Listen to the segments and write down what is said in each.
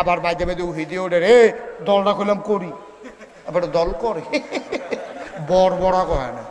আবার মাঝে মাঝে উহি দিয়ে ওঠে রে, দলটা করলাম করি। আবার দল করে। বর বড়া কয় না।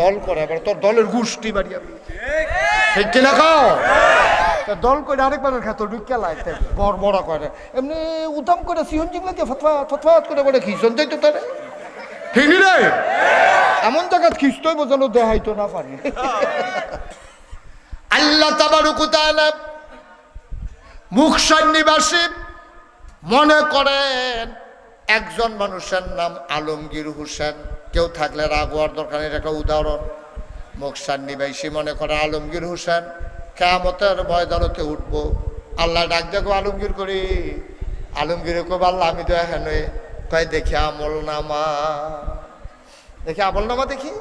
দল করে এবার তোর দলের গোষ্ঠী বাড়ি আমি। ঠিক কিনা খাও দল করে আরেকবার খেত ঢুকিয়া লাইতে বর বড় করে এমনি উদাম করে সিহন জিংলা দিয়ে ফতফা ফতফাত করে বলে, খিচন যাই তো তারে? ঠিক রে? এমন জায়গা খিস্তই বোঝানো দেখাইতো না পারি। আল্লাহ তাবারুকু মুখ সন্নিবাসী মনে করেন একজন মানুষের নাম আলমগীর হোসেন। কেউ থাকলে রাগ হওয়ার দরকার এটা একটা উদাহরণ। মুখসান নিবাসী মনে করে আলমগীর হোসেন কেমতের ময়দানতে উঠবো। আল্লাহ ডাক দেখো আলমগীর করি। আলমগীর কব আল্লাহ, আমি তো এখানে কয়, দেখি আমল নামা। দেখি আমল নামা দেখি?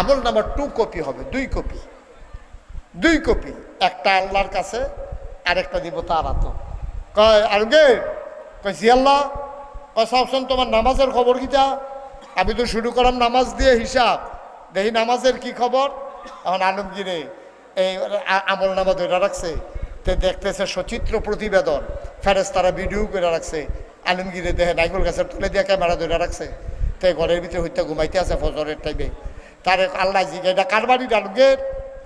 আমল নামা টু কপি হবে, দুই কপি দুই কপি একটা আল্লাহর কাছে আরেকটা দিব তার হাত। কয় আলমগীর কয়, জি আল্লাহ। কয় সবসময় তোমার নামাজের খবর কিটা? আমি তো শুরু করলাম নামাজ দিয়ে হিসাব। দেখি নামাজের কি খবর? এখন আলমগীরে এই আমল নামা ধরে রাখছে। তে দেখতেছে সচিত্র প্রতিবেদন। ফেরেস তারা ভিডিও করে রাখছে। আলমগীরে দেখে নাইকুল গাছের তুলে দিয়ে ক্যামেরা ধরে রাখছে। তে ঘরের ভিতরে হইতে ঘুমাইতে আছে ফজরের টাইমে তারে আল্লাহ জিগে এটা কার বাড়ির আলমগীর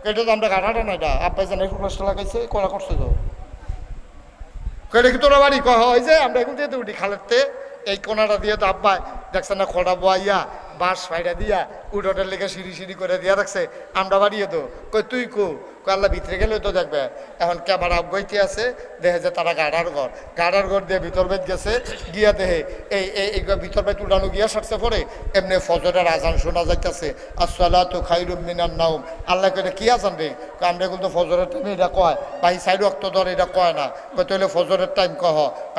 এটা তো আমরা গাড়াটা না এটা জানে ক্লাসটা লাগাইছে করা করছে তো? কয়ে দেখি তোরা বাড়ি কয় হয় যে আমরা এখন যেতে উঠি খালেরতে, এই কোনাটা দিয়ে তো আব্বা দেখছে না, খোড়া বোয়াইয়া, বাঁশ ফাইডা দিয়া উঠোটার লেগে সিঁড়ি সিঁড়ি করে দিয়া রাখছে। আমরা বাড়িয়ে তো, কই তুই কো? আল্লাহ ভিতরে গেলে তো দেখবে, এখন ক্যামেরা আবগাইতে আছে, দেখে যে তারা গাড়ার ঘর। গাড়ার ঘর দিয়ে ভিতর বেদ গেছে, গিয়া দেহে এই এই ভিতর বেদ উঠানো গিয়া সারছে পরে, এমনি ফজরের আজান শোনা যাইতেছে আসসালা তো খাইরুম মিনার নাউম আল্লাহ কইলে কি আজান রে? আমরা কিন্তু ফজরের টাইমে এটা কয়, ভাই সাইড রক্ত ধর এটা কয় না। তাহলে ফজরের টাইম কহ।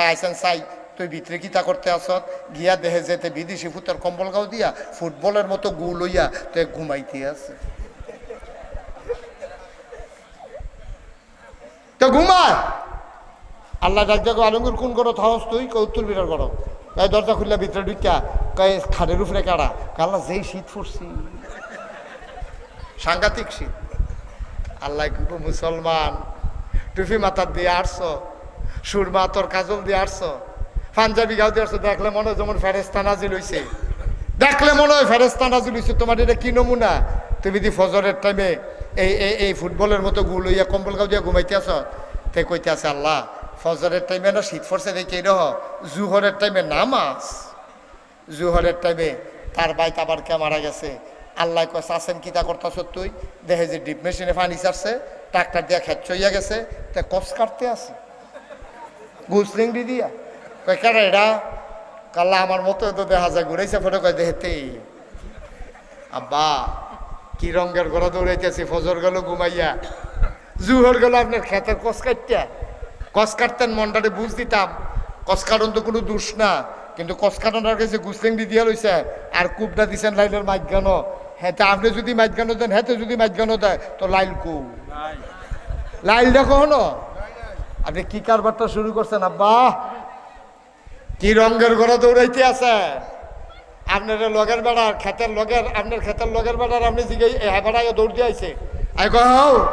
আইসেন সাই, তুই ভিতরে কিতা করতে আসত গিয়া দেহে যেতে বিদেশি ফুতের কম্বল গাও দিয়া, ফুটবলের মতো গুল হইয়া তুই ঘুমাইতে আছে। তো ঘুমায়? আল্লাহ ডাক দেখো আলমগীর, কোন করো থাহস তুই? উত্তর বিরার করো কয়, দরজা খুললা ভিতরে ঢুকিয়া। কয়ে, খাটের উপরে কাড়া। কাল্লা যেই শীত ফুটছি সাংঘাতিক শীত। আল্লাহ কিন্তু মুসলমান, টুপি মাথার দিয়ে আসছো সুরমা, তোর কাজল দিয়ে আসছো পাঞ্জাবি গাও দিয়ে আসছো দেখলে মনে হয় যেমন ফেরেস্তা নাজিল হইছে। দেখলে মনে হয় ফেরেস্তা নাজিল হইছে। তোমার এটা কি নমুনা? তুমি দি ফজরের টাইমে এই এই এই ফুটবলের মতো গুল হইয়া কম্বল গাও দিয়া ঘুমাইতে আস তে কইতে আছে, আল্লাহ, ফজরের টাইমে না শীত ফরছে দেখে রহ, জুহরের টাইমে নামাজ? জুহরের টাইমে তার বাইক আবার কে মারা গেছে। আল্লাহ কয় চাষেন কিতা করতেছ তুই? দেখে যে ডিপ মেশিনে পানি ছাড়ছে ট্রাক্টার দিয়া খেত চইয়া গেছে, তে কস কাটতে আছে? গুসলিংডি দিয়া। কয় কেন এটা কাল্লা আমার মতো তো দেখা যায়, ঘুরাইছে ফটো, কয়, দেহেতেই। আব্বা কি রঙের ঘোড়া দৌড়াইতেছি? ফজর গেল ঘুমাইয়া। জুহর গেল আপনার খেতের কস কাটতে। কস কাটতেন মনটারে বুঝ দিতাম। কস কাটন তো কোনো দোষ না। কিন্তু কস কাটনার কাছে গুসলিংডি দিয়া লইছে। আর কুপটা দিছেন লাইলের মাইক গান হ্যাঁ তা আপনি যদি মাইক গানো দেন হ্যাঁ যদি মাইক গানো দেয় তো লাইল কু। লাইল দেখো হলো আপনি কি কারবারটা শুরু করছেন? আব্বা! কি রঙের ঘোড়া দৌড়াইতে আছে? আপনার লগের বেড়ার ক্ষেতের লগের, আপনার ক্ষেতের লগের বেড়ার আপনি জিগে হ্যাঁ বেড়ায় দৌড় দিয়ে আইছে। আই কও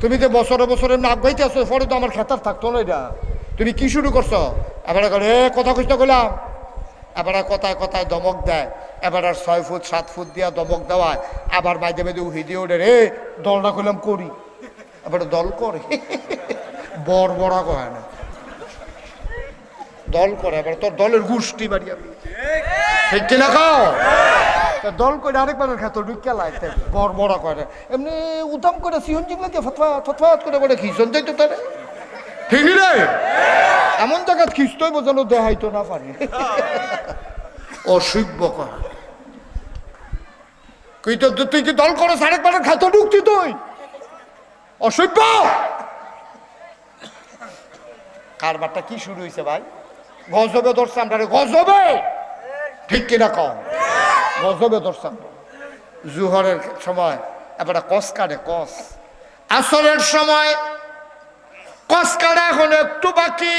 তুমি তো বছরে বছরে নাক গাইতে আসো পরে তো আমার খেতার থাকতো না এটা। তুমি কি শুরু করছ? এবার এ, কথা কইতে কইলাম। এবার কথায় কথায় দমক দেয়। এবার আর ছয় ফুট, সাত ফুট দিয়া দমক দেওয়ায়। আবার মাঝে মাঝে উহি দিয়ে ওঠে রে দলটা করলাম করি। এবার দল করে। বড় বড়া কয় না। দল করে, এবার তোর দলের গোষ্ঠী বাড়ি আমি। ঠিক কিনা খাও তা দল করে আরেকবার খেত ঢুকিয়া লাইতে বর বড় করে এমনি উদাম করে সিহন দিয়ে ফতফা ফতফাত করে বলে খিচন যাইতো তারে। ঠিক রে? এমন জায়গা খিস্তই বোঝানো দেখাইতো না পারি। অসভ্য করা তুই তো তুই কি দল করো আরেকবার খেত ঢুকতি তুই? অসভ্য! কারবারটা কি শুরু হয়েছে ভাই? গজবে ধরছে আমরা গজবে! ঠিক কিনা কম গজবে আমরা। জুহরের সময়, এবার কস কাটে কস? আসরের সময়, কস কাটে এখন একটু বাকি?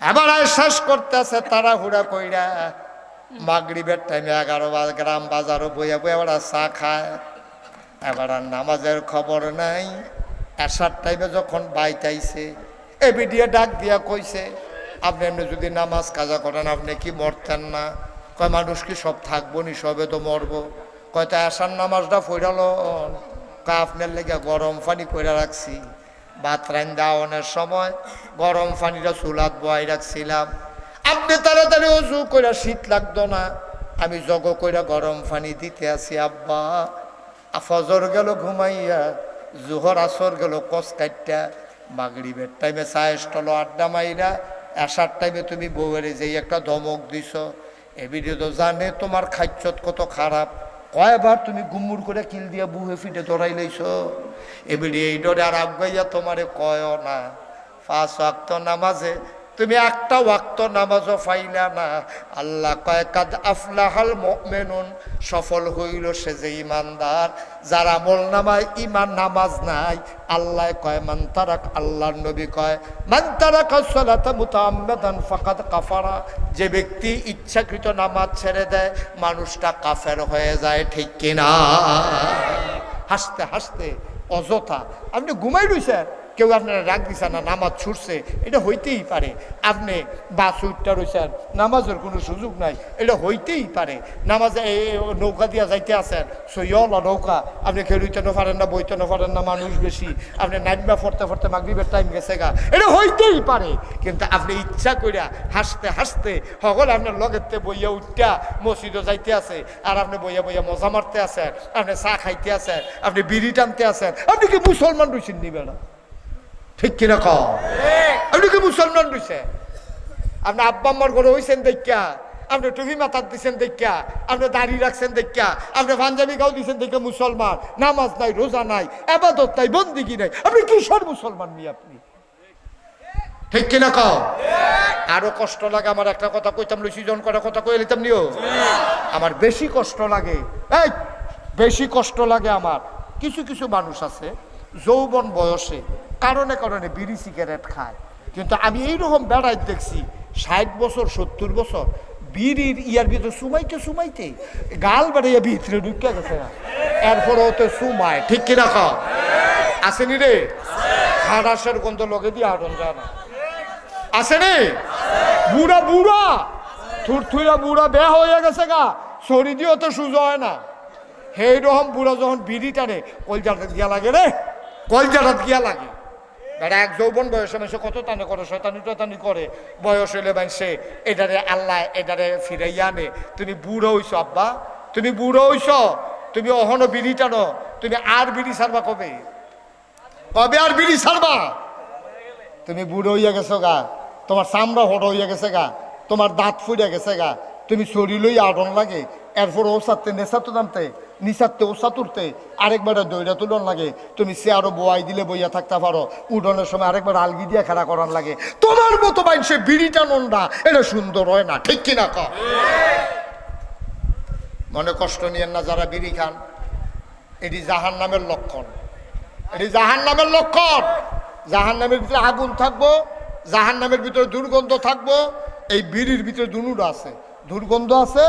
এবার শেষ করতেছে তারা হুড়া কইরা। মাগরিবের টাইমে এগারো গ্রাম বাজারও বইয়া বইয়া এবার চা খায়। এবার নামাজের খবর নাই। আসার টাইমে যখন বাইতে আইছে এ বিডিয়ে ডাক দিয়া কইছে আপনি এমনি যদি নামাজ কাজা করেন, আপনি কি মরতেন না? কয়, মানুষ কি সব থাকব নি সবে তো মরবো। কয়, তা আসার নামাজটা ফইরালো কয়, আপনার লেগে গরম পানি কইরা রাখছি। ভাত রান্দা অনের সময় গরম পানিটা চুলাত বয়াই রাখছিলাম। আপনি তাড়াতাড়ি উজু কইরা শীত লাগতো না। আমি জগ কইরা গরম পানি দিতে আছি, আব্বা। আ ফজর গেল ঘুমাইয়া, জোহর আসর গেল কস কাটটা মাগরিবের টাইমে স্টল আড্ডা মাইরা আসার টাইমে তুমি বউয়ের যে একটা ধমক দিছ এবিডে তো জানে তোমার খাদ্যত কত খারাপ। কয়বার তুমি গুমুর করে কিল দিয়া বুহে ফিটে ধরাই লইছ। এবিডে এই ডরে আর আগাইয়া তোমারে কয় না। পাঁচ আক্ত নামাজে তুমি একটা ওয়াক্ত নামাজও পাইলা না। আল্লাহ কয়, কাদ আফলাহাল মুমিনুন। সফল হইল সে যে ইমানদার যার আমল নামায় ইমান নামাজ নাই, আল্লাহ কয়, মান তারাক, আল্লাহর নবী কয়, মান তারাক সালাতা ফাকাদ কাফারা। যে ব্যক্তি ইচ্ছাকৃত নামাজ ছেড়ে দেয়, মানুষটা কাফের হয়ে যায়, ঠিক কিনা? হাসতে হাসতে অযথা। আপনি ঘুমাই রইছেন? কেউ আপনারা রাগ দিছে না, নামাজ ছুটছে, এটা হইতেই পারে। আপনি বাস উঠটা রয়েছেন নামাজের কোনো সুযোগ নাই, এটা হইতেই পারে। নামাজ নৌকা দিয়া যাইতে আছেন সইয়লা নৌকা, আপনি খেলুইতে না পারেন না, বইতে পারেন না, মানুষ বেশি, আপনি নাইটবা ফরতে ফরতে মাগরিবের টাইম গেছে গা, এটা হইতেই পারে। কিন্তু আপনি ইচ্ছা কইরা হাসতে হাসতে সকল আপনার লগেতে বইয়া উঠটা মসজিদও যাইতে আছে, আর আপনি বইয়া বইয়া মজা মারতে আছেন, আপনি চা খাইতে আছেন, আপনি বিড়ি টানতে আছেন, আপনি কি মুসলমান রয়েছেন নিবে না ঠিক কিনা ক আপনি কি মুসলমান রয়েছে? আপনি আব্বা আম্মার ঘরে হয়েছেন দেখা আপনি টুপি মাথার দিচ্ছেন দেখা আপনি দাড়ি রাখছেন দেখা আপনি পাঞ্জাবি গাও দিচ্ছেন দেখে মুসলমান নামাজ নাই রোজা নাই আবাদত নাই বন্দিগি নাই। আপনি কিসের মুসলমান নিয়ে আপনি? ঠিক কিনা ক আরও কষ্ট লাগে আমার একটা কথা কইতাম লইছি জন করা কথা কই লিতাম নিও? আমার বেশি কষ্ট লাগে। এই বেশি কষ্ট লাগে আমার। কিছু কিছু মানুষ আছে যৌবন বয়সে কারণে কারণে বিড়ি সিগারেট খায়। কিন্তু আমি এইরকম বেড়াই দেখছি, ষাট বছর, সত্তর বছর, বিড়ির ইয়ার ভিতরে সুমাইতে সুমাইতে গাল বেড়াইয়া ভিতরে ঢুকে গেছে এরপর তো সুমায়, ঠিক কিনা ক আসেনি রে? খারাসের গন্ধ লগে দিয়ে আটন যায় না। আসেনি বুড়া বুড়া! থুরথুরা বুড়া বে হয়ে গেছে গা, শরীর দিয়েও তো সুযোগ হয় না। সেই রকম বুড়া যখন বিড়ি টানে, কলজাটা গিয়া লাগে রে। কলজাটা গিয়া লাগে। বেড়া এক যৌবন বয়সে মানুষ কত টানে করে, শয়তানি টতানি করে। বয়স হইলে মানুষে এটারে আল্লাহ এটারে ফিরাইয়া আনে। তুমি বুড়ো হইছ, আব্বা। তুমি বুড়ো হইছ, তুমি অহনো বিড়ি টানো। তুমি আর বিড়ি সারবা কবে? কবে আর বিড়ি সারবা তুমি বুড়ো হইয়া গেছো গা। তোমার চামড়া হড় হইয়া গেছে গা। তোমার দাঁত ফুড়িয়া গেছে গা। তুমি শরীরই আডন লাগে। এরপর ও সারতে নেশাতো নামতে নিশাতে ও সাতুরতে। আরেকবার দইটা তুলন লাগে। তুমি সে আরও বোয়াই দিলে বইয়া থাকতে পারো। উডনের সময় আরেকবার আলগি দিয়ে খেলা করার লাগে। তোমার মতো মানুষে বিড়িটা নন্ডা এটা সুন্দর হয় না, ঠিক কিনা ক মনে কষ্ট নিয়েন না যারা বিড়ি খান। এটি জাহান নামের লক্ষণ। এটি জাহান নামের লক্ষণ। জাহান নামের ভিতরে আগুন থাকব জাহান নামের ভিতরে দুর্গন্ধ থাকব, এই বিড়ির ভিতরে দুনুটা আছে। দুর্গন্ধ আছে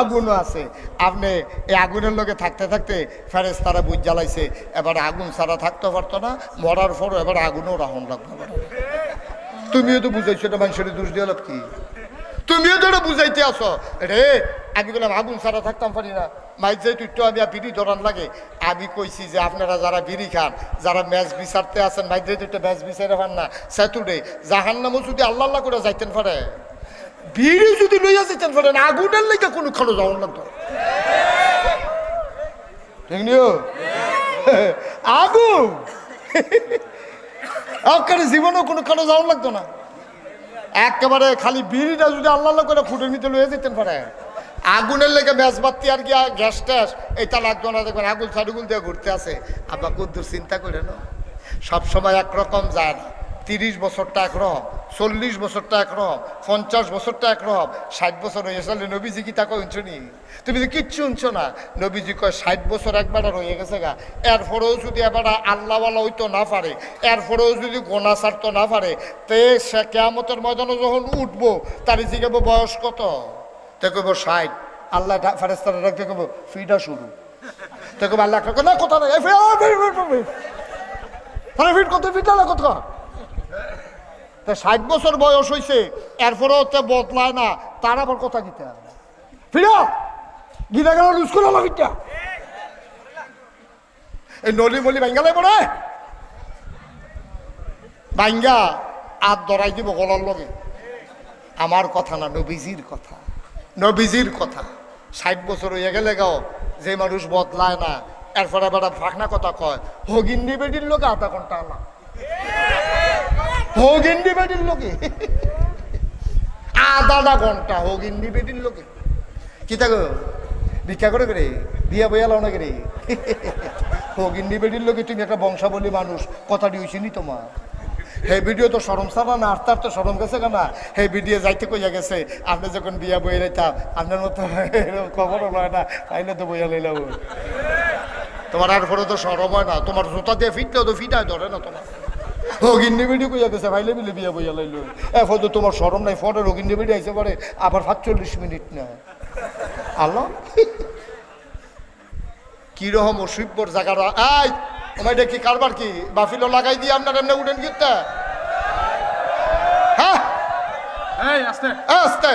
আগুনও আছে। আপনি এই আগুনের লগে থাকতে থাকতে ফেরেস তারা বুঝ জ্বালাইছে এবার আগুন ছাড়া থাকতে পারতো না মরার পরও এবার আগুনও রাহন লাগবে। তুমিও তো বুঝাইছো এটা মানুষের দোষ দিয়ে লাভ কি? তুমিও তো বুঝাইতে আসো। রে আমি বললাম আগুন ছাড়া থাকতাম পারি না। মাইক যাই তুই তো আমি আর বিড়ি ধরান লাগে। আমি কইছি যে আপনারা যারা বিড়ি খান যারা ম্যাচ বিচারতে আছেন মাইক যাই তুই তো ম্যাচ বিচারে পান না। সেতুডে জাহান নামও যদি আল্লাহ আল্লাহ করে যাইতেন পারে। বিড়ি যদি লইয়া যেতেন পারেন আগুনের লেগে কোনো খালো যাওয়ার লাগতো। আগুন? আপনার জীবনেও কোনো খালো যাওয়ার লাগতো না। একেবারে খালি বিড়িটা যদি আল্লাহ করে ফুটে নিতে লয়ে যেতেন পারে আগুনের লেগে ম্যাচ বাত্তি আর গিয়া গ্যাস ট্যাস এটা লাগতো না দেখবেন আগুন সাডুগুল দিয়ে ঘুরতে আছে আবার কুদ্দুর চিন্তা করে না সবসময় একরকম যায় না। তিরিশ বছরটা এক একরকম চল্লিশ বছরটা এক একরকম পঞ্চাশ বছরটা এক একরকম ষাট বছর হয়ে গেছে নবীজি কি তাকে উঞ্চ নি তুমি তো কিচ্ছু উঞ্চো না নবীজি কয় ষাট বছর একবার রয়ে গেছে গা এরপরেও যদি এবার আল্লাহওয়ালা হইতো না পারে এরপরেও যদি গোনা ছাড়তো না পারে তে সে কেয়ামতের ময়দানে যখন উঠবো তার জিজ্ঞাবো বয়স কত তে কইব ষাট আল্লাহ ফেরেস্তারা রাখতে কইব ফিটা শুরু তে কইব আল্লাহ না কথা নাই ফিট কত ফিট আল্লাহ কত তা ষাট বছর বয়স হয়েছে এরপরেও তে বদলায় না, তার আবার কথা গীতা ফিরো! গীতা গেল লুজ করে লাগিটা এই নলি মলি বাঙ্গালে পড়ে বাঙ্গা আর দরাই দিব গলার লগে। আমার কথা না, নবীজির কথা। নবীজির কথা। ষাট বছর হয়ে গেলে গাও, যে মানুষ বদলায় না, এরপরে বেড়া ফাঁকনা কথা কয় হগিন্দি বেডির লোকে আধা ঘণ্টা আলা হগিন্দি বেডির লোকে। আধা ঘণ্টা হগিন্দি বেডির লোকে। কি থাকো ভিক্ষা করে করে? বিয়া বইয়া লাও না করে হগিন্দি বেডির লোকে তুমি একটা বংশাবলী মানুষ কথা দিয়েছি নি তোমার? হে ভিডিও তো সরম সারা না, আর তার তো সরম গেছে কেনা? হে ভিডিও যাইতে কইয়া গেছে, আপনি যখন বিয়া বইয়া লাইতাম, আপনার মতো খবরও লয় না, তাইলে তো বইয়া লাইলাম। তোমার আর পরে তো সরম হয় না, তোমার জুতা দিয়ে ফিটলেও তো ফিটায় ধরে না তোমার। রোগিন্দি বেডি গেছে ভাইলে মিলে বিয়া বইয়া লাইলো। এখন তো তোমার সরম নাই ফটো রোগিন্দি বেডি আইসে পরে আবার সাতচল্লিশ মিনিট নেয় আল্লাহ। কীরকম অসিব্বর জায়গাটা আই তোমার এটা কি কারবার কি? বাফিলো লাগাই দিয়ে আপনার এমনি উঠেন গিয়ে হ্যাঁ? আস্তে।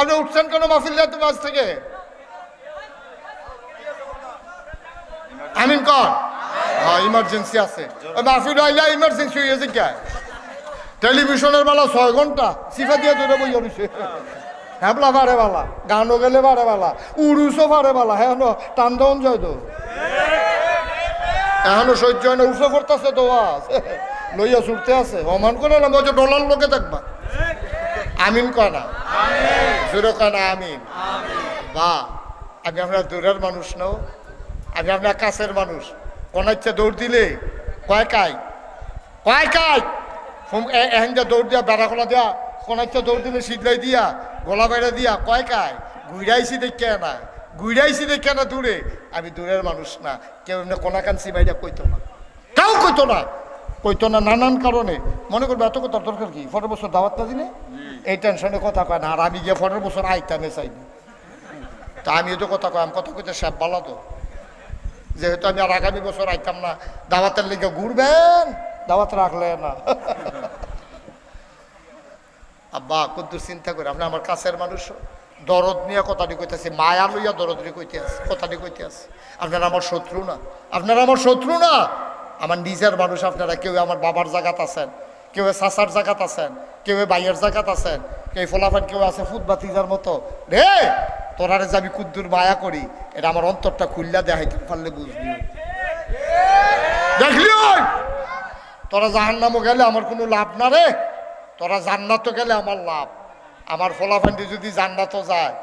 আপনি উঠছেন কেন মাহফিল দিয়ে তুমি আজ থেকে? আমিন কর। হ্যাঁ ইমার্জেন্সি আছে। মাহফিল আইলে ইমার্জেন্সি হয়েছে কে টেলিভিশনের বেলা ছয় ঘণ্টা সিফা দিয়ে ধরে বই রয়েছে হ্যাবলা বারে বালা গানও গেলে বারে বালা উড়ুসও বারে বালা হ্যাঁ টান দেওয়ান যায় তো এখনও সহ্য হয় না উঠে করতেছে তো আজ লইয়া ছুটতে আছে। অমান করে না বলছে ডলার লোকে দেখবা। আমিন কয় না? জোরে কয় না আমিন। বা আমি আপনার দূরের মানুষ নাও আমি আপনার কাছের মানুষ। কোন ইচ্ছে দৌড় দিলে? কয় কাই? কয় কাই? এখন যা দৌড় দিয়া বেড়া খোলা দিয়া কোন ইচ্ছে দৌড় দিলে শীতলাই দিয়া, গলা বাইরে দিয়া, কয় কাই? ঘুরাইছি দেখে না ঘুরাইছি দেখে না দূরে। আমি দূরের মানুষ না, কেউ এমনি কোনা কানসি বাইরে কইতো না। কেউ কইতো না কইতো না নানান কারণে। মনে করবে এত কথা, দরকার কি? পরের বছর দাওয়াত না দিলে? এই টেনশনে কথা কয় না, আর আমি গিয়ে পরের বছর আইতামে চাইনি তা আমি তো কথা কয়, আমি কথা কইতে সব ভালো তো। যেহেতু আমি আর আগামী বছর আইতাম না, দাওয়াতের লিগে ঘুরবেন? দাওয়াত রাখলে না। আব্বা কদ্দুর চিন্তা করে, আপনি আমার কাছের মানুষ। দরদ নিয়ে কথাটি কইতেছি, মায়া লইয়া দরদ নিয়ে কইতে আছে কথাটি কইতে আছে। আপনারা আমার শত্রু না। আপনারা আমার শত্রু না। আমার নিজের মানুষ, আপনারা কেউ আমার বাবার জায়গাত আছেন, কেউ চাচার জায়গাত আছেন, কেউ বাইয়ের জায়গাত আছেন, কেউ ফলাফান কেউ আছে ফুটবাতিজার মতো। রে! তোরারে যে আমি কুদ্দুর মায়া করি, এটা আমার অন্তরটা খুললা দেখাইতে পারলে বুঝবি। দেখলি? তোরা জাহান্নামও গেলে আমার কোনো লাভ না রে। তোরা জান্নাত গেলে আমার লাভ। আমার ফলাফান্ডি যদি জান্নাতও যায়,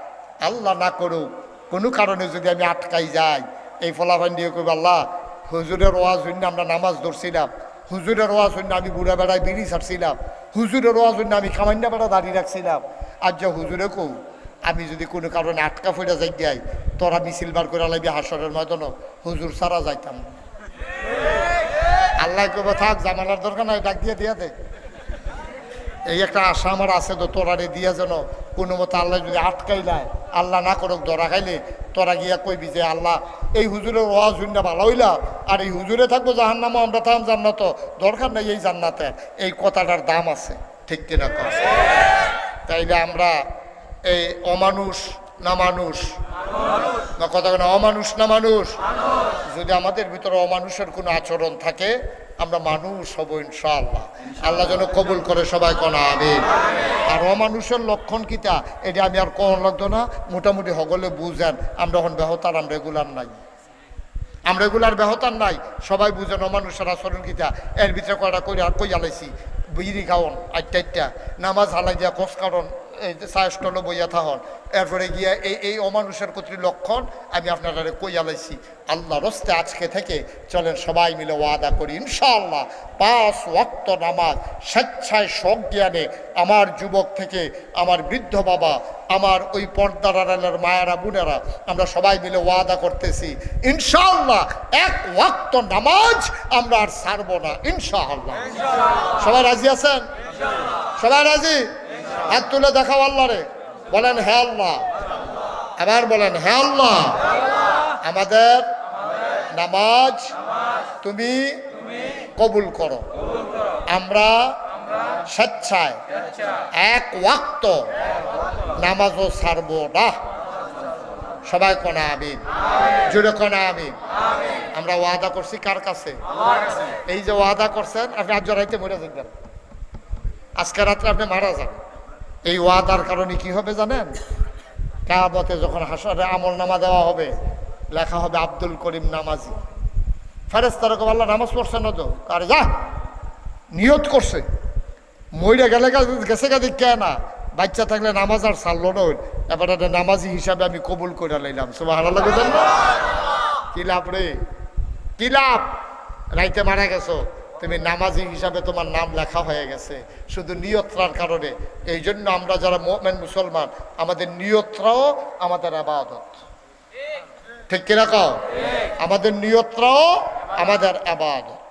আল্লাহ না করুক, কোনো কারণে যদি আমি আটকাই যাই, এই ফলাফান্ডিও কইব, আল্লাহ, হুজুরের ওয়াজ হইন্য আমরা নামাজ ধরছিলাম। হুজুরের ওয়াজ হইন্য আমি বুড়া বেড়ায় বিড়ি ছাড়ছিলাম। হুজুরের ওয়াজ হইন্য আমি খামান্য বেড়া দাঁড়িয়ে রাখছিলাম। আর যা হুজুরে কৌ আমি যদি কোনো কারণে আটকা ফেরা যাই যাই তোরা মিছিল বার করে লাগবি হাসরের ময়দানও হুজুর সারা যাইতাম। আল্লাহ কবে থাক জামানার দরকার নাই, ডাক দিয়ে দিয়া দে। এই একটা আশা আমার আছে তো তোরারে দিয়া যেন কোনো মতো আল্লাহ যদি আটকাই নেয় আল্লাহ না করুক, ধরা খাইলে তোরা গিয়া কইবি যে আল্লাহ, এই হুজুরের ওয়াজ শূন্য ভালো হইলা, আর এই হুজুরে থাকব জাহান্নামও আমরা থাম জান্নাত। দরকার নেই এই জান্নাতে এই কথাটার দাম আছে, ঠিক কিনা তাইলে আমরা এই অমানুষ না মানুষ? না কথা কেন অমানুষ না মানুষ? যদি আমাদের ভিতরে অমানুষের কোনো আচরণ থাকে, আমরা মানুষ হব ইনশাআল্লাহ। আল্লাহ যেন কবুল করে সবাই কনা আমি আর অমানুষের লক্ষণ কিতা এটা আমি আর কন লাগতো না, মোটামুটি হগলে বুঝেন। আমরা এখন বেহতার, আমরা রেগুলার নাই। আমরা রেগুলার বেহতার নাই, সবাই বুঝেন অমানুষের আচরণ কিতা এর ভিতরে কয়টা আর কই আলাইছি বিড়ি খাওয়ন আটটা আটটা। নামাজ হালাই দিয়া কোষ কারণ। স্টলে বইয়া থাহন এরপরে গিয়া এই এই অমানুষের কতটি লক্ষণ আমি আপনারা কই আলাইছি আল্লাহ রস্তে আজকে থেকে চলেন সবাই মিলে ওয়াদা করি, ইনশাআল্লাহ। পাঁচ ওয়াক্ত নামাজ স্বেচ্ছায় সজ্ঞানে আমার যুবক থেকে আমার বৃদ্ধ বাবা, আমার ওই পর্দার মায়েরা, বোনেরা, আমরা সবাই মিলে ওয়াদা করতেছি, ইনশাআল্লাহ এক ওয়াক্ত নামাজ আমরা আর ছাড়ব না, ইনশাআল্লাহ। সবাই রাজি আছেন? সবাই রাজি? হাত তুলে দেখাও আল্লাহ রে। বলেন হ্যাঁ আল্লাহ। আবার বলেন হ্যাঁ আল্লাহ। আমাদের নামাজ তুমি কবুল করো। আমরা স্বেচ্ছায় এক ওয়াক্ত নামাজও ছাড়বো না। সবাই কোনা আমিন। জুড়ে কোনা আমিন। আমরা ওয়াদা করছি কার কাছে? এই যে ওয়াদা করছেন, আপনি আজ জড়াইতে মরে দেখবেন আজকে রাত্রে আপনি মারা যান এই ওয়াদার কারণে কি হবে জানেন? কাবতে যখন হাসরে আমল নামা দেওয়া হবে, লেখা হবে আব্দুল করিম নামাজি। ফেরেস তারক আল্লাহ নামাজ পড়ছে না তো? আর যা, নিয়ত করছে। মইরা গেলে গেছে গা দিক না বাচ্চা থাকলে নামাজ আর ছাড়লো না এবার একটা নামাজি হিসাবে আমি কবুল করে লাইলাম সব ভালো লাগে কি লাভ রে? কি লাভ? রাইতে মারা গেছো। তুমি নামাজি হিসাবে তোমার নাম লেখা হয়ে গেছে। শুধু নিয়ত্রার কারণে। এই জন্য আমরা যারা মোমেন মুসলমান আমাদের নিয়ত্রাও আমাদের আবাদত। ঠিক কিনা কাও? আমাদের নিয়ত্রাও আমাদের আবাদত।